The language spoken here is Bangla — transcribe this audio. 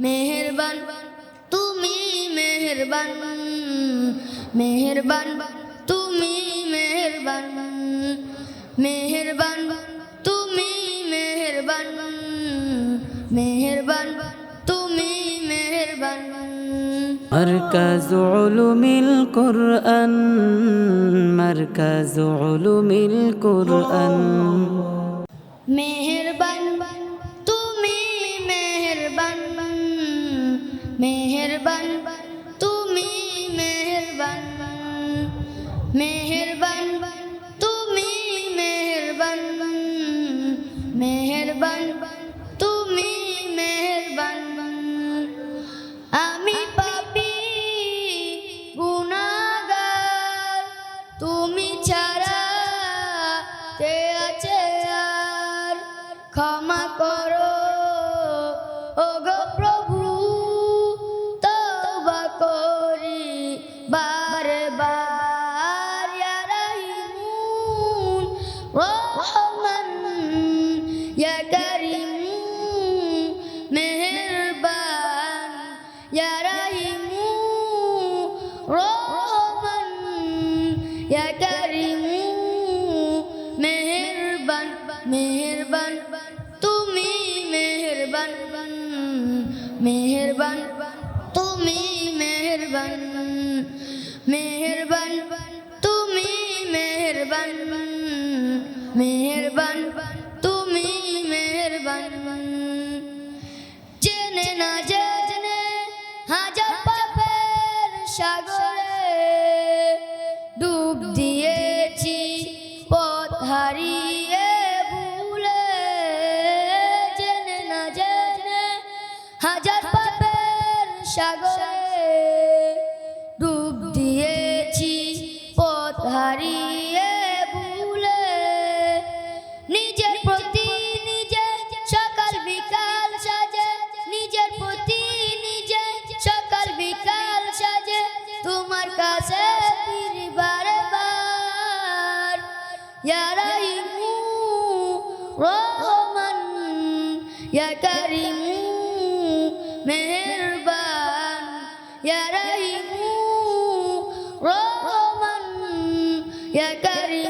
মেহেরবান তুমি মেহেরবান মেহেরবান তুমি মেহেরবান মেহেরবান তুমি মেহেরবান মেহেরবান তুমি মেহেরবান مركز علوم القرآن مركز علوم القرآن মেহেরবান, তুমি মেহেরবান। মেহেরবান, তুমি মেহেরবান। মেহেরবান, তুমি মেহেরবান। আমি পাপি গুনাগার তুমি ছাড়া কে আছে আর? ক্ষমা করো। ইয়া কারিম মেহেরবান ইয়া রাহিমু রহমান ইয়া কারিম মেহেরবান মেহেরবান তুমি মেহেরবান মেহেরবান তুমি মেহেরবান মেহেরবান তুমি মেহেরবান মেহেরবান সাগরে ডুব দিয়েছি, পথ হারিয়ে ভুলে। নিজের প্রতি নিজে সকাল বিকাল সাজে, নিজের প্রতি নিজে সকাল বিকাল সাজে, তোমার কাছে বারে বার। ইয়া রাহিমু রহমান ইয়া কারিমু يا رحيم رحمن يا كريم